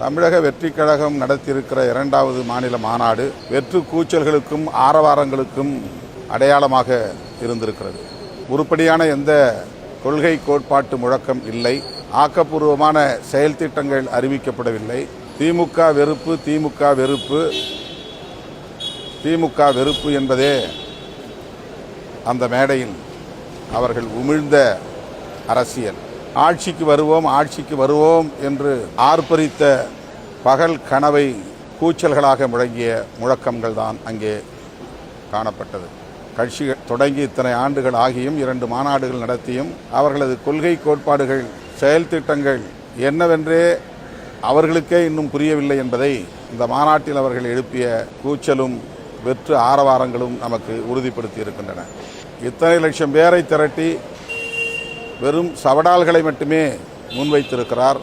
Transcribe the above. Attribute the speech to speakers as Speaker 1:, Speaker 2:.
Speaker 1: தமிழக வெற்றிக் கழகம் நடத்தியிருக்கிற இரண்டாவது மாநில மாநாடு வெற்று கூச்சல்களுக்கும் ஆரவாரங்களுக்கும் அடையாளமாக இருந்திருக்கிறது. உருப்படியான எந்த கொள்கை கோட்பாட்டு முழக்கம் இல்லை. ஆக்கப்பூர்வமான செயல் திட்டங்கள் அறிவிக்கப்படவில்லை. திமுக வெறுப்பு திமுக வெறுப்பு திமுக வெறுப்பு என்பதே அந்த மேடையில் அவர்கள் உமிழ்ந்த அரசியல். ஆட்சிக்கு வருவோம் ஆட்சிக்கு வருவோம் என்று ஆர்ப்பரித்த பகல் கனவை கூச்சல்களாக முழங்கிய முழக்கங்கள் தான் அங்கே காணப்பட்டது. கட்சி தொடங்கி இத்தனை ஆண்டுகள் ஆகியும் இரண்டு மாநாடுகள் நடத்தியும் அவர்களது கொள்கை கோட்பாடுகள் செயல் திட்டங்கள் என்னவென்றே அவர்களுக்கே இன்னும் புரியவில்லை என்பதை இந்த மாநாட்டில் அவர்கள் எழுப்பிய கூச்சலும் வெற்று ஆரவாரங்களும் நமக்கு உறுதிப்படுத்தி இருக்கின்றன. இத்தனை லட்சம் பேரை திரட்டி வெறும் சவடால்களை மட்டுமே முன்வைத்திருக்கிறார்.